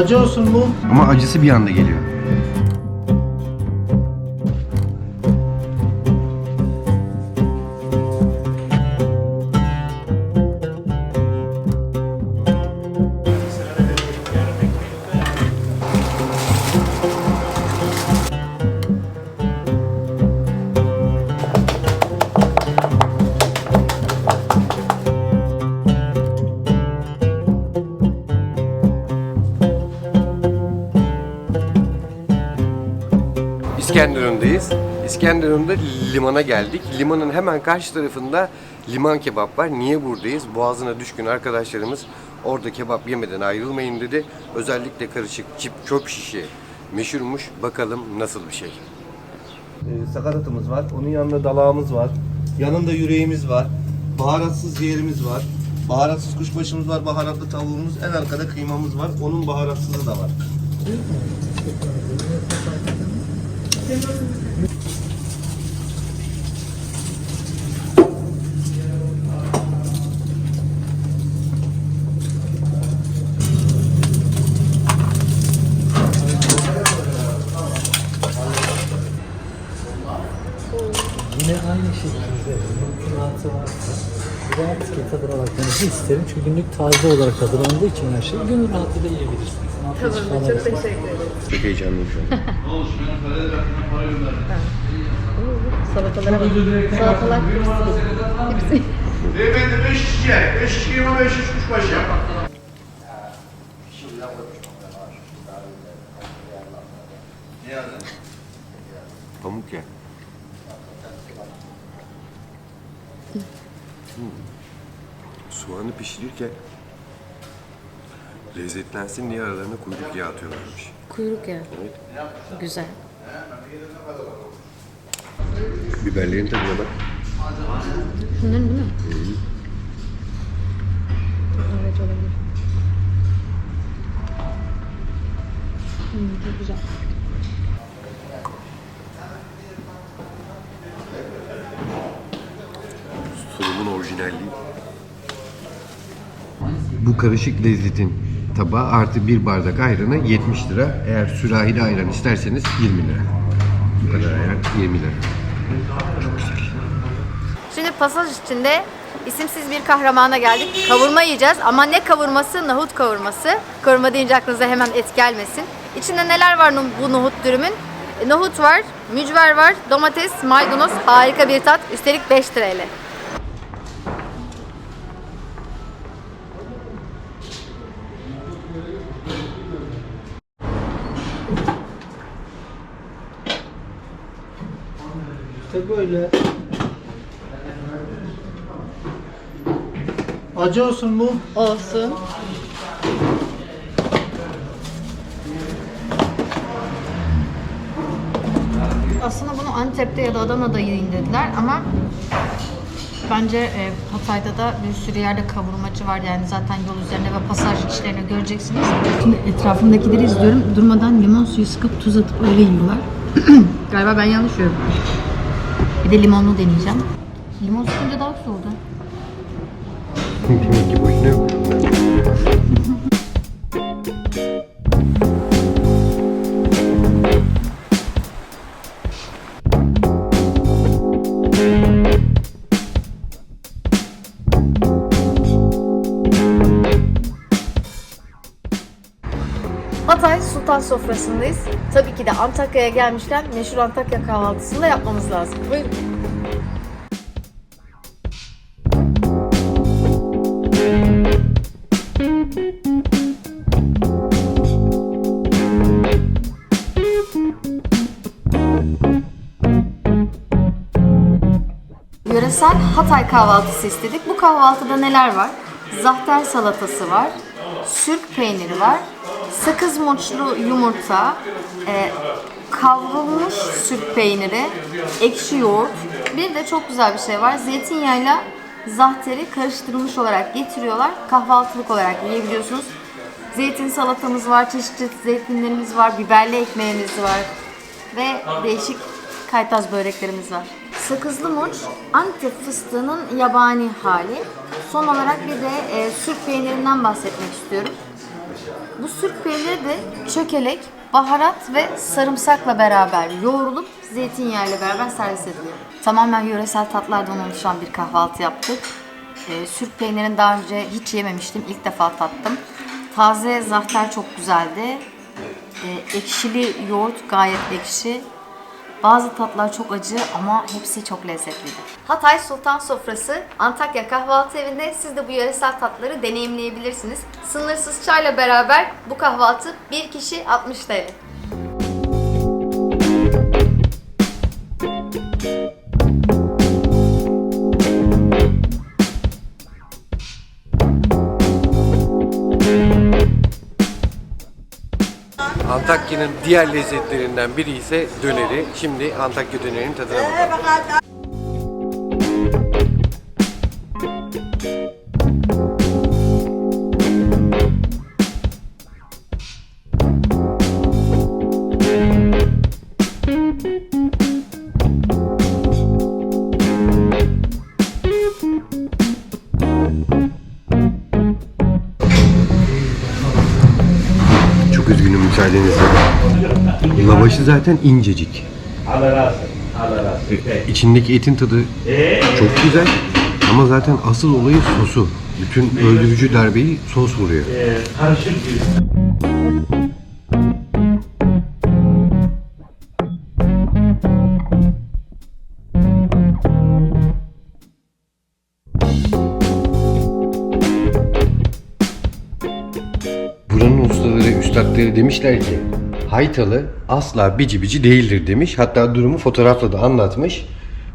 Acı olsun mu? Ama acısı bir anda geliyor. İskenderun'da limana geldik. Limanın hemen karşı tarafında liman kebap var. Niye buradayız? Boğazına düşkün arkadaşlarımız orada kebap yemeden ayrılmayın dedi. Özellikle karışık çip çöp şişi meşhurmuş. Bakalım nasıl bir şey. Ee, sakatatımız var. Onun yanında dalağımız var. Yanında yüreğimiz var. Baharatsız ciğerimiz var. Baharatsız kuşbaşımız var. Baharatlı tavuğumuz. En arkada kıymamız var. Onun baharatsızı da var. İsterim. Çünkü günlük taze olarak hazırlandığı için her şey gönül rahatlığıyla yiyebilirsiniz. Tamam, çok teşekkür ederim. Çok heyecanlıyım şu an. Salatalara bak. Salatalar hepsi. hepsi. Beyefendi 5 kişiye, 5 kişi yeme 5 kuşbaşı. Pamuk ya. Soğanı pişirirken lezzetlensin diye aralarına kuyruk yağı atıyorlarmış. Kuyruk yağı. Evet. Güzel. Biberlerin tadına bak. Şunların değil mi? Evet olabilir. Hmm, çok güzel. Sunumun orijinalliği. Bu karışık lezzetin tabağı artı bir bardak ayranı 70 lira. Eğer sürahili ayran isterseniz 20 lira. Bu kadar ayran 20 lira. Çok güzel. Şimdi pasaj içinde isimsiz bir kahramana geldik. Kavurma yiyeceğiz ama ne kavurması? Nohut kavurması. Kavurma deyince aklınıza hemen et gelmesin. İçinde neler var bu nohut dürümün? E, Nohut var, mücver var, domates, maydanoz, harika bir tat. Üstelik 5 TL. İşte böyle. Acı olsun mu? Olsun. Aslında bunu Antep'te ya da Adana'da yiyin dediler ama bence e, Hatay'da da bir sürü yerde kavurmacı var yani zaten yol üzerinde ve pasaj işlerini göreceksiniz. Şimdi etrafımdakileri izliyorum. Durmadan limon suyu sıkıp tuz atıp öyle yiyorlar. Galiba ben yanlış yiyorum. Bir de limonlu deneyeceğim. Limon sıkınca daha güzel oldu. Sultan sofrasındayız. Tabii ki de Antakya'ya gelmişken meşhur Antakya kahvaltısını da yapmamız lazım. Buyurun. Yöresel Hatay kahvaltısı istedik. Bu kahvaltıda neler var? Zahter salatası var, sürk peyniri var, sakız moçlu yumurta, e, kavrulmuş sürk peyniri, ekşi yoğurt. Bir de çok güzel bir şey var. Zeytinyağıyla zahteri karıştırılmış olarak getiriyorlar. Kahvaltılık olarak yiyebiliyorsunuz. Zeytin salatamız var, çeşit çeşit zeytinlerimiz var, biberli ekmeğimiz var ve değişik kaytaz böreklerimiz var. Sakızlı moç Antep fıstığının yabani hali. Son olarak bir de e, sürk peynirinden bahsetmek istiyorum. Bu sürk peyniri de çökelek, baharat ve sarımsakla beraber yoğrulup zeytinyağıyla beraber servis ediliyor. Tamamen yöresel tatlardan oluşan bir kahvaltı yaptık. Ee, sürk peynirini daha önce hiç yememiştim. İlk defa tattım. Taze zahter çok güzeldi. Ee, ekşili yoğurt gayet ekşi. Bazı tatlar çok acı ama hepsi çok lezzetliydi. Hatay Sultan Sofrası Antakya Kahvaltı Evi'nde siz de bu yöresel tatları deneyimleyebilirsiniz. Sınırsız çayla beraber bu kahvaltı bir kişi 60 TL. Antakya'nın diğer lezzetlerinden biri ise döneri. Şimdi Antakya dönerinin tadına bakalım. Lavaşı zaten incecik. İçindeki etin tadı çok güzel. Ama zaten asıl olayı sosu. Bütün öldürücü darbeyi sos vuruyor. Buranın ustaları, üstadları demişler ki Haytalı asla bici bici değildir demiş. Hatta durumu fotoğrafla da anlatmış.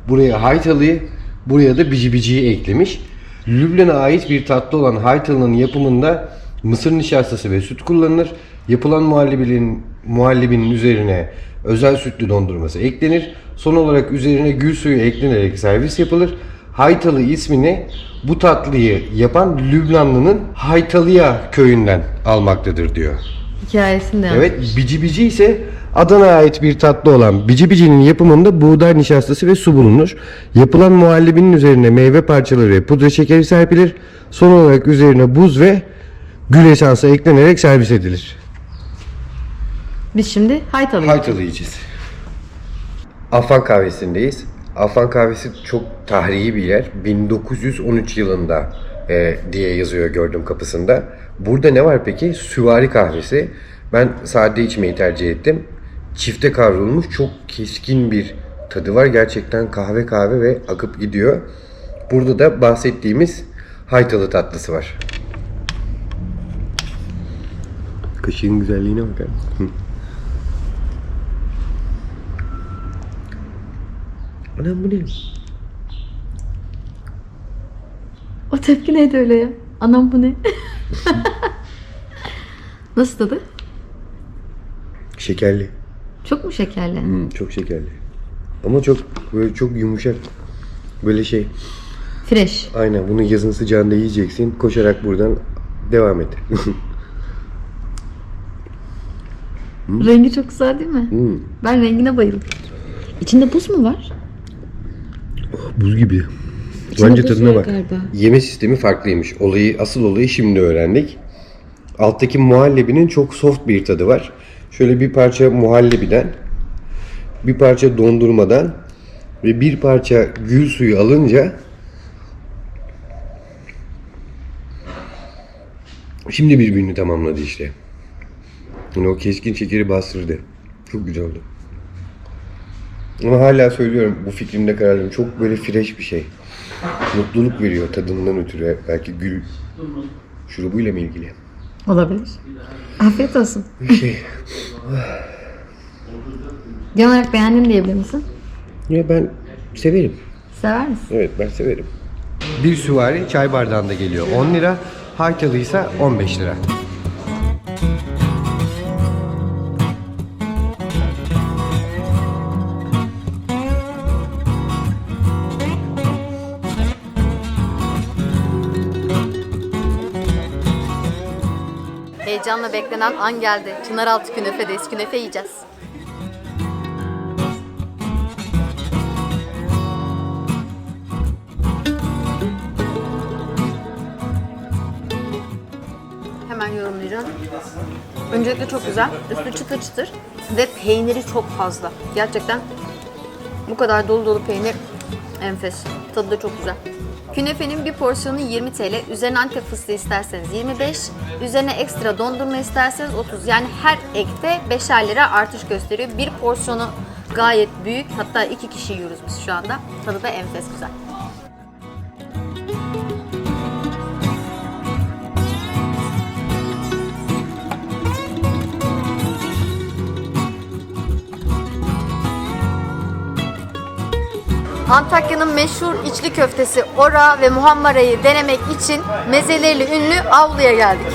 Buraya Haytalı'yı, buraya da bici biciyi eklemiş. Lübnan'a ait bir tatlı olan Haytalı'nın yapımında mısır nişastası ve süt kullanılır. Yapılan muhallebinin, muhallebinin üzerine özel sütlü dondurması eklenir. Son olarak üzerine gül suyu eklenerek servis yapılır. Haytalı ismini bu tatlıyı yapan Lübnanlı'nın Haytalıya köyünden almaktadır diyor. Hikayesini de Evet, bici bici ise Adana'ya ait bir tatlı olan bici bicinin yapımında buğday nişastası ve su bulunur. Yapılan muhallebinin üzerine meyve parçaları ve pudra şekeri serpilir. Son olarak üzerine buz ve gül esansı eklenerek servis edilir. Biz şimdi haytalı Haytalı yiyeceğiz. Afan kahvesindeyiz. Afan kahvesi çok tarihi bir yer. 1913 yılında e, diye yazıyor gördüm kapısında. Burada ne var peki? Süvari kahvesi. Ben sade içmeyi tercih ettim. Çifte kavrulmuş çok keskin bir tadı var. Gerçekten kahve kahve ve akıp gidiyor. Burada da bahsettiğimiz haytalı tatlısı var. Kaşığın güzelliğine bakar? Anam bu ne? O tepki neydi öyle ya? Anam bu ne? Nasıl tadı? Şekerli. Çok mu şekerli? Hmm, çok şekerli. Ama çok böyle çok yumuşak. Böyle şey. Fresh. Aynen bunu yazın sıcağında yiyeceksin. Koşarak buradan devam et. Rengi çok güzel değil mi? Hmm, Ben rengine bayıldım. İçinde buz mu var? buz gibi. Bence tadına bak. galiba. Yeme sistemi farklıymış. Olayı asıl olayı şimdi öğrendik. Alttaki muhallebinin çok soft bir tadı var. Şöyle bir parça muhallebiden, bir parça dondurmadan ve bir parça gül suyu alınca şimdi birbirini tamamladı işte. Yani o keskin şekeri bastırdı. Çok güzel oldu. Ama hala söylüyorum bu fikrimde kararlıyım. Çok böyle fresh bir şey. Mutluluk veriyor tadından ötürü. Belki gül şurubuyla mı ilgili? Olabilir. Afiyet olsun. Bir şey. Genel olarak beğendin diyebilir misin? Ya ben severim. Sever misin? Evet ben severim. Bir süvari çay bardağında geliyor 10 lira. Haytalı ise 15 lira. Heyecanla beklenen an geldi. Çınaraltı künefedeyiz. Künefe yiyeceğiz. Hemen yorumlayacağım. Öncelikle çok güzel. Üstü çıtır çıtır ve peyniri çok fazla. Gerçekten bu kadar dolu dolu peynir enfes. Tadı da çok güzel. Künefenin bir porsiyonu 20 TL. Üzerine antep fıstığı isterseniz 25. Üzerine ekstra dondurma isterseniz 30. Yani her ekte 5'er lira artış gösteriyor. Bir porsiyonu gayet büyük. Hatta iki kişi yiyoruz biz şu anda. Tadı da enfes güzel. Antakya'nın meşhur içli köftesi ora ve muhammarayı denemek için mezeleriyle ünlü avluya geldik.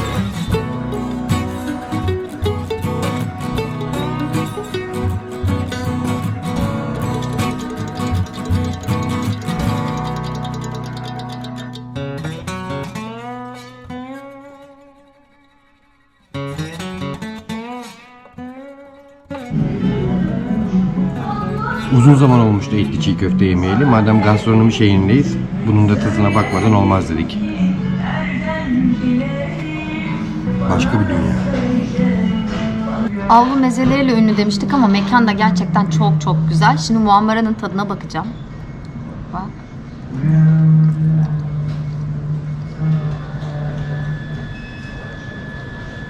Köfte yemeyeli. Madem gastronomi şehrindeyiz, bunun da tadına bakmadan olmaz dedik. Başka bir dünya. Avlu mezeleriyle ünlü demiştik ama mekan da gerçekten çok çok güzel. Şimdi muammaranın tadına bakacağım. Bak.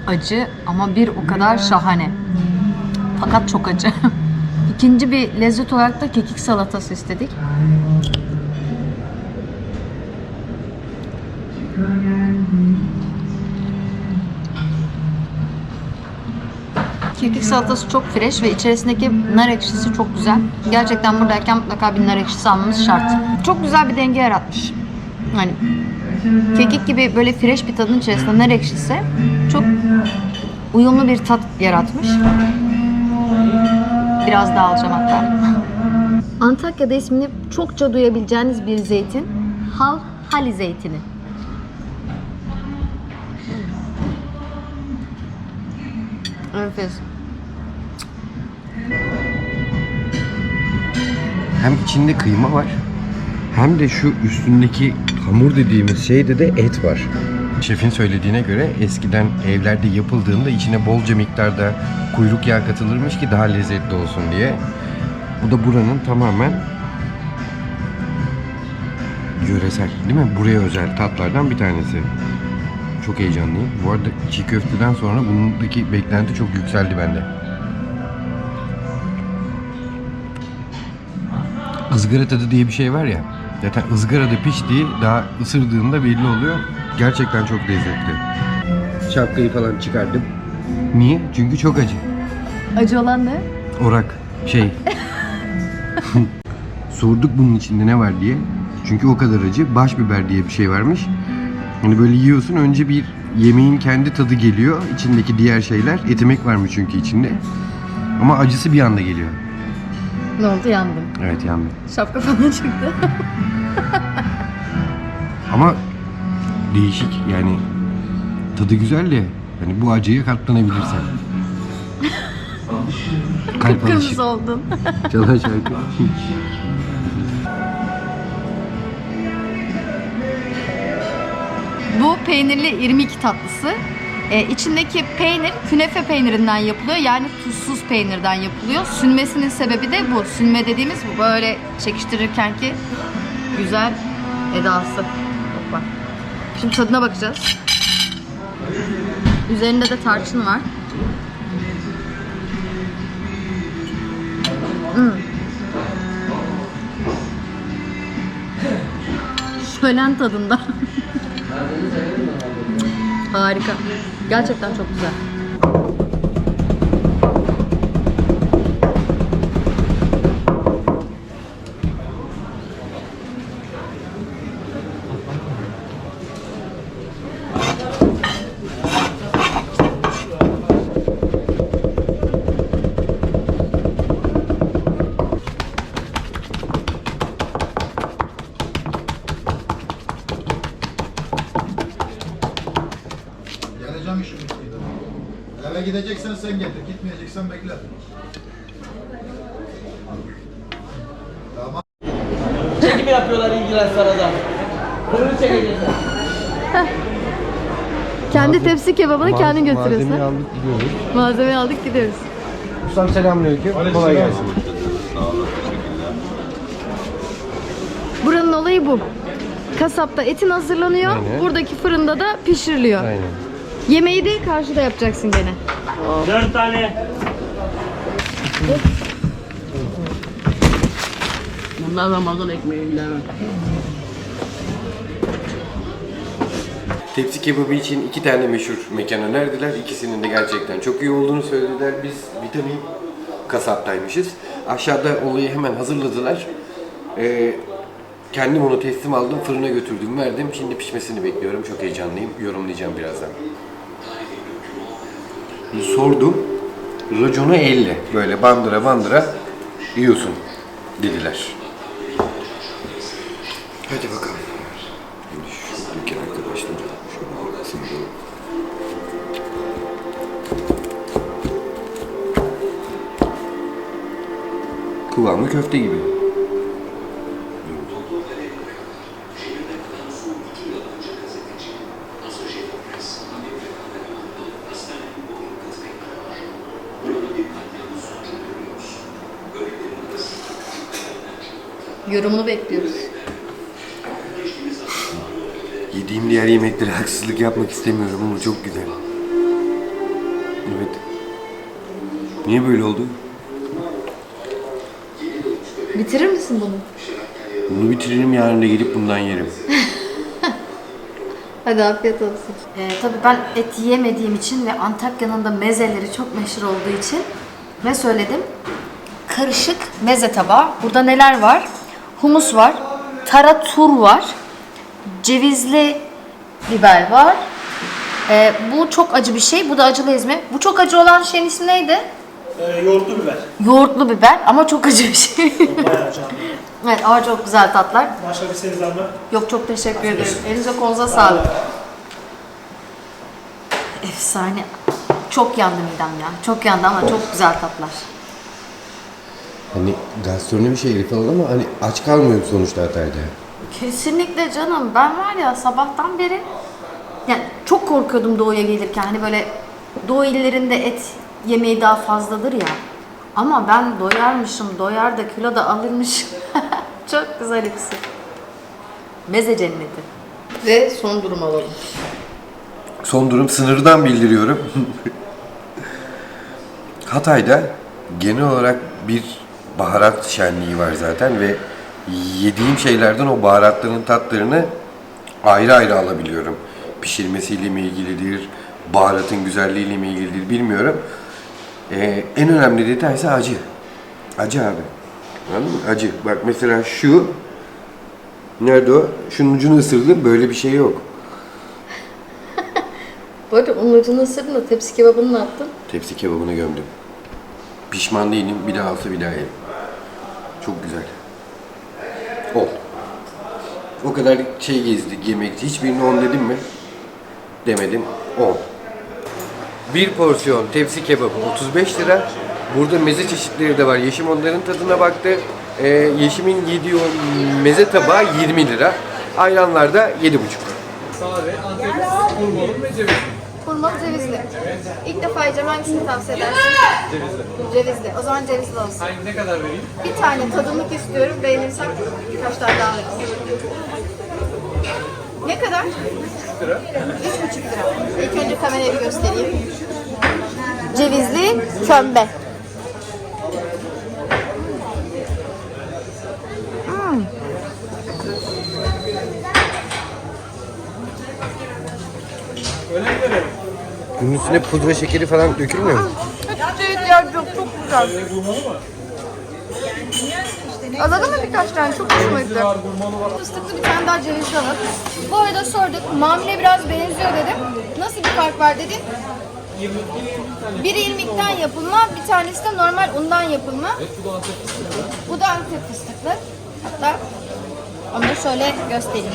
Acı ama bir o kadar şahane. Fakat çok acı. İkinci bir lezzet olarak da kekik salatası istedik. Kekik salatası çok fresh ve içerisindeki nar ekşisi çok güzel. Gerçekten buradayken mutlaka bir nar ekşisi almamız şart. Çok güzel bir denge yaratmış. Hani kekik gibi böyle fresh bir tadın içerisinde nar ekşisi çok uyumlu bir tat yaratmış. Biraz daha alacağım hatta. Antakya'da ismini çokça duyabileceğiniz bir zeytin. Hal Hali zeytini. Enfes. Hem içinde kıyma var, hem de şu üstündeki hamur dediğimiz şeyde de et var. Şefin söylediğine göre eskiden evlerde yapıldığında içine bolca miktarda kuyruk yağı katılırmış ki daha lezzetli olsun diye. Bu da buranın tamamen yöresel değil mi? Buraya özel tatlardan bir tanesi. Çok heyecanlıyım. Bu arada çiğ köfteden sonra bundaki beklenti çok yükseldi bende. ızgara tadı diye bir şey var ya. Zaten ızgarada piştiği daha ısırdığında belli oluyor. Gerçekten çok lezzetli. Şapkayı falan çıkardım. Niye? Çünkü çok acı. Acı olan ne? Orak. Şey. Sorduk bunun içinde ne var diye. Çünkü o kadar acı. Baş biber diye bir şey varmış. Hani böyle yiyorsun önce bir yemeğin kendi tadı geliyor. İçindeki diğer şeyler. Etimek varmış çünkü içinde. Ama acısı bir anda geliyor. Ne oldu yandım. Evet yandı. Şapka falan çıktı. Ama değişik yani tadı güzel de hani bu acıya katlanabilirsen. Kalp alışık. Kırmızı oldun. Çalan şarkı. Bu peynirli irmik tatlısı. Ee, içindeki peynir künefe peynirinden yapılıyor. Yani tuzsuz peynirden yapılıyor. Sünmesinin sebebi de bu. Sünme dediğimiz bu. Böyle çekiştirirken ki güzel edası. Şimdi tadına bakacağız. Üzerinde de tarçın var. Hmm. Şölen tadında. Harika. Gerçekten çok güzel. Gideceksen sen getir, gitmeyeceksen bekle. Tamam. Çekim yapıyorlar ilgilen sana da. Fırını çekecekler. Kendi tepsi kebabını kendin götürüyorsun. Malzemeyi ha? aldık gidiyoruz. Malzemeyi aldık gidiyoruz. Ustam selamünaleyküm. Kolay gelsin. Buranın olayı bu. Kasapta etin hazırlanıyor. Aynen. Buradaki fırında da pişiriliyor. Aynen. Yemeği de karşıda yapacaksın gene. Dört tane. Bunlar Ramazan ekmeğinden. Tepsi kebabı için iki tane meşhur mekan önerdiler. İkisinin de gerçekten çok iyi olduğunu söylediler. Biz vitamin kasaptaymışız. Aşağıda olayı hemen hazırladılar. Ee, kendim onu teslim aldım, fırına götürdüm, verdim. Şimdi pişmesini bekliyorum. Çok heyecanlıyım. Yorumlayacağım birazdan. Sordum. Raconu elle. Böyle bandıra bandıra yiyorsun dediler. Hadi bakalım. Şuradaki arkadaşlar şöyle baksın bu. Kıvamı köfte gibi. Yorumunu bekliyoruz. Yediğim diğer yemeklere haksızlık yapmak istemiyorum ama çok güzel. Evet. Niye böyle oldu? Bitirir misin bunu? Bunu bitiririm yarın da gelip bundan yerim. Hadi afiyet olsun. Ee, tabii ben et yemediğim için ve Antakya'nın da mezeleri çok meşhur olduğu için ne söyledim? Karışık meze tabağı. Burada neler var? Humus var, taratur var, cevizli biber var. Ee, bu çok acı bir şey. Bu da acılı ezme. Bu çok acı olan şeyin ismi neydi? Ee, yoğurtlu biber. Yoğurtlu biber ama çok acı bir şey. Bayağı canlı. evet ama çok güzel tatlar. Başka bir seniz var mı? Yok çok teşekkür ederim. Elinize kolunuza sağlık. Efsane. Çok yandı midem ya. Çok yandı ama çok güzel tatlar. Hani gastronomi şehri falan ama hani aç kalmıyor sonuçta Hatay'da. Kesinlikle canım. Ben var ya sabahtan beri yani çok korkuyordum doğuya gelirken. Hani böyle doğu illerinde et yemeği daha fazladır ya. Ama ben doyarmışım, doyar da kilo da alırmış. çok güzel hepsi. Meze cenneti. Ve son durum alalım. Son durum sınırdan bildiriyorum. Hatay'da genel olarak bir baharat şenliği var zaten ve yediğim şeylerden o baharatların tatlarını ayrı ayrı alabiliyorum. Pişirmesiyle mi ilgilidir, baharatın güzelliğiyle mi ilgilidir bilmiyorum. Ee, en önemli detay ise acı. Acı abi. Anladın mı? Acı. Bak mesela şu Nerede o? Şunun ucunu ısırdım. Böyle bir şey yok. Bu arada onun ucunu ısırdın da tepsi kebabını ne yaptın? Tepsi kebabını gömdüm. Pişman değilim. Bir daha olsa bir daha yerim. Çok güzel. O. O kadar şey gezdik yemekçi. Hiçbirini 10 dedim mi? Demedim. 10. Bir porsiyon tepsi kebabı 35 lira. Burada meze çeşitleri de var. Yeşim onların tadına baktı. Ee, Yeşim'in yediği o meze tabağı 20 lira. Ayranlar da 7,5. Hurmalı cevizli. İlk defa yiyeceğim. Hangisini tavsiye edersin? Cevizli. Cevizli. O zaman cevizli olsun. Hangi ne kadar vereyim? Bir tane tadımlık istiyorum. Beğenirsem birkaç tane daha veririz. Ne kadar? 3,5 lira. 3,5 lira. İlk önce kamerayı bir göstereyim. Cevizli kömbe. Bunun üstüne pudra şekeri falan dökülmüyor mu? Hiç ihtiyacı yok. Çok güzel. Alalım mı birkaç tane? Çok hoşuma gitti. Fıstıklı bir tane daha cevizli alalım. Bu arada sorduk. Mamule biraz benziyor dedim. Nasıl bir fark var dedin? Biri irmikten yapılma, bir tanesi de normal undan yapılma. Bu da Antep fıstıklı. Hatta onu şöyle göstereyim.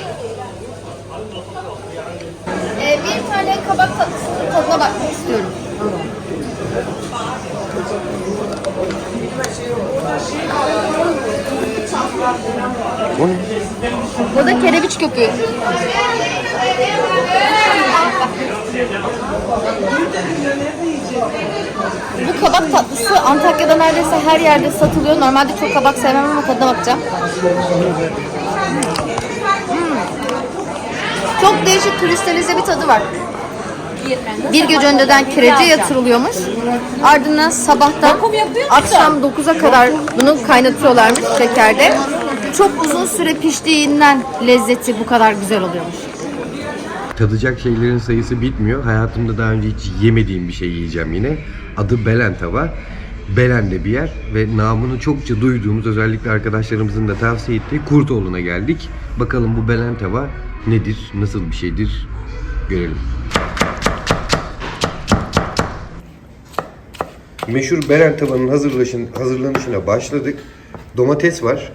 Bir tane kabak tatlısının tadına bakmak istiyorum. O ne? Bu da kerebiç köpüğü. Bu kabak tatlısı Antakya'da neredeyse her yerde satılıyor. Normalde çok kabak sevmem ama tadına bakacağım. Hmm. Çok değişik kristalize bir tadı var. Bir gece önceden kirece yatırılıyormuş. Ardından sabahtan akşam 9'a kadar bunu kaynatıyorlarmış şekerde. Çok uzun süre piştiğinden lezzeti bu kadar güzel oluyormuş. Tadacak şeylerin sayısı bitmiyor. Hayatımda daha önce hiç yemediğim bir şey yiyeceğim yine. Adı Belen Tava. Belen'de bir yer ve namını çokça duyduğumuz özellikle arkadaşlarımızın da tavsiye ettiği Kurtoğlu'na geldik. Bakalım bu Belen Tava nedir, nasıl bir şeydir görelim. Meşhur Belen tavanın hazırlaşın, hazırlanışına başladık. Domates var,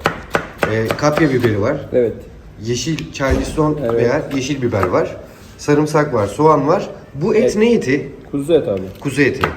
e, kapya biberi var, Evet. yeşil charleston veya yeşil biber var. Sarımsak var, soğan var. Bu et ne eti? Kuzu et abi. Kuzu eti.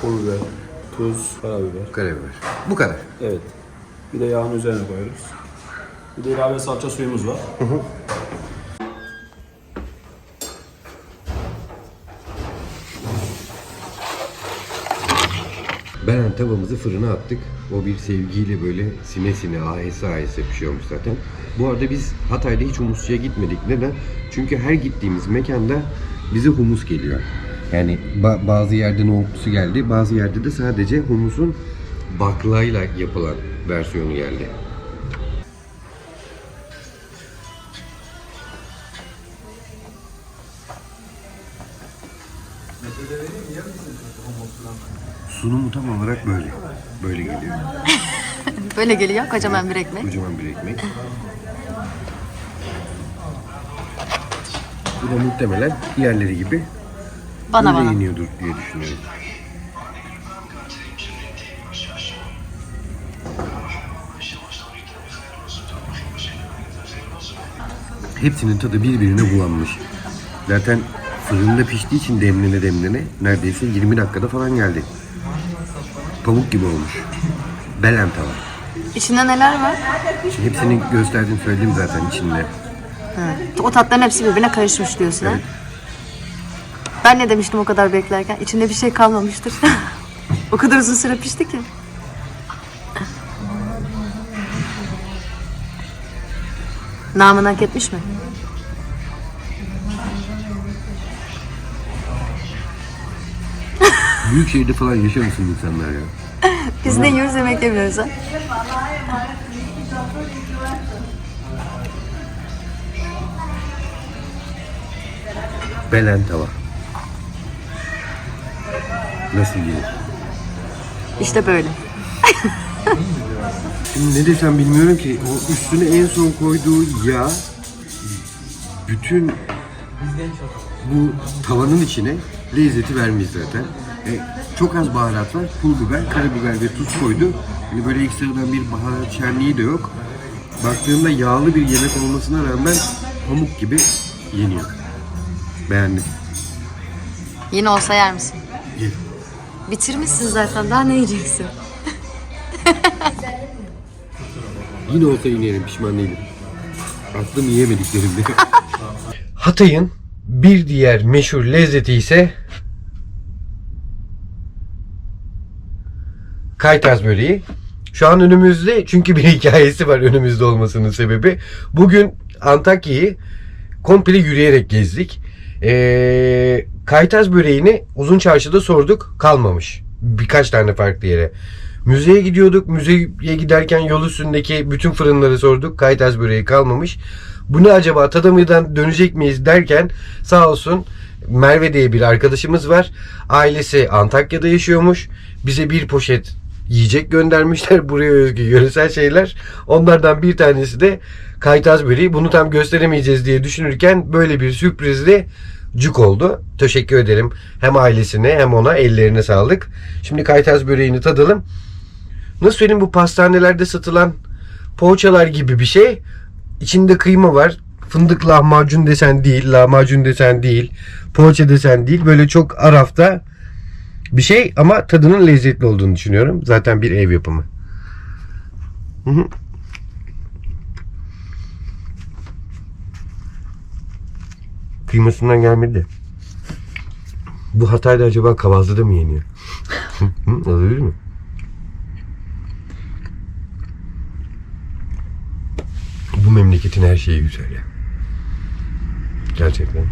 Pul biber, tuz, karabiber. Karabiber. Bu kadar. Evet. Bir de yağın üzerine koyuyoruz. Bir de ilave salça suyumuz var. Belen tavamızı fırına attık. O bir sevgiyle böyle sine sine ahese ahese pişiyormuş zaten. Bu arada biz Hatay'da hiç humusçuya gitmedik. Neden? Çünkü her gittiğimiz mekanda bize humus geliyor. Yani ba- bazı yerde nohutlusu geldi, bazı yerde de sadece humusun baklayla yapılan versiyonu geldi. Sunumu tam olarak böyle. Böyle geliyor. Böyle geliyor kocaman bir ekmek. Kocaman bir ekmek. Bu da muhtemelen diğerleri gibi Bana böyle bana. yeniyordur diye düşünüyorum. Hepsinin tadı birbirine bulanmış. Zaten fırında piştiği için demlene demlene neredeyse 20 dakikada falan geldi. Pamuk gibi olmuş. Belen tava. İçinde neler var? Şimdi hepsini gösterdim söyledim zaten içinde. O tatların hepsi birbirine karışmış diyorsun ha? Evet. Ben ne demiştim o kadar beklerken? İçinde bir şey kalmamıştır. o kadar uzun süre pişti ki. Namını hak etmiş mi? Büyük şehirde falan yaşamışsın insanlar ya. Biz ne yiyoruz yemek yemiyoruz ha? Belen tava. Nasıl yenir? İşte böyle. Şimdi ne desem bilmiyorum ki. O üstüne en son koyduğu yağ bütün bu tavanın içine lezzeti vermiş zaten. E, çok az baharat var. Pul biber, karabiber ve tuz koydu. Hani böyle ekstradan bir baharat şenliği de yok. Baktığımda yağlı bir yemek olmasına rağmen pamuk gibi yeniyor. Beğendim. Yine olsa yer misin? Ye. Bitirmişsin zaten. Daha ne yiyeceksin? Yine olsa yine yerim, pişman değilim. Aklım yiyemediklerimde. Hatay'ın bir diğer meşhur lezzeti ise Kaytaz böreği. Şu an önümüzde çünkü bir hikayesi var önümüzde olmasının sebebi. Bugün Antakya'yı komple yürüyerek gezdik. Ee, Kaytaz böreğini uzun çarşıda sorduk kalmamış. Birkaç tane farklı yere. Müzeye gidiyorduk. Müzeye giderken yol üstündeki bütün fırınları sorduk. Kaytaz böreği kalmamış. Bu ne acaba Tadamı'dan dönecek miyiz derken sağ olsun Merve diye bir arkadaşımız var. Ailesi Antakya'da yaşıyormuş. Bize bir poşet yiyecek göndermişler. Buraya özgü yöresel şeyler. Onlardan bir tanesi de kaytaz böreği. Bunu tam gösteremeyeceğiz diye düşünürken böyle bir sürprizle cuk oldu. Teşekkür ederim. Hem ailesine hem ona ellerine sağlık. Şimdi kaytaz böreğini tadalım. Nasıl söyleyeyim bu pastanelerde satılan poğaçalar gibi bir şey. İçinde kıyma var. Fındık lahmacun desen değil, lahmacun desen değil, poğaça desen değil. Böyle çok arafta bir şey ama tadının lezzetli olduğunu düşünüyorum. Zaten bir ev yapımı. Kıymasından gelmedi. Bu Hatay'da acaba Kavazlı'da mı yeniyor? Olabilir mi? Bu memleketin her şeyi güzel ya. Gerçekten.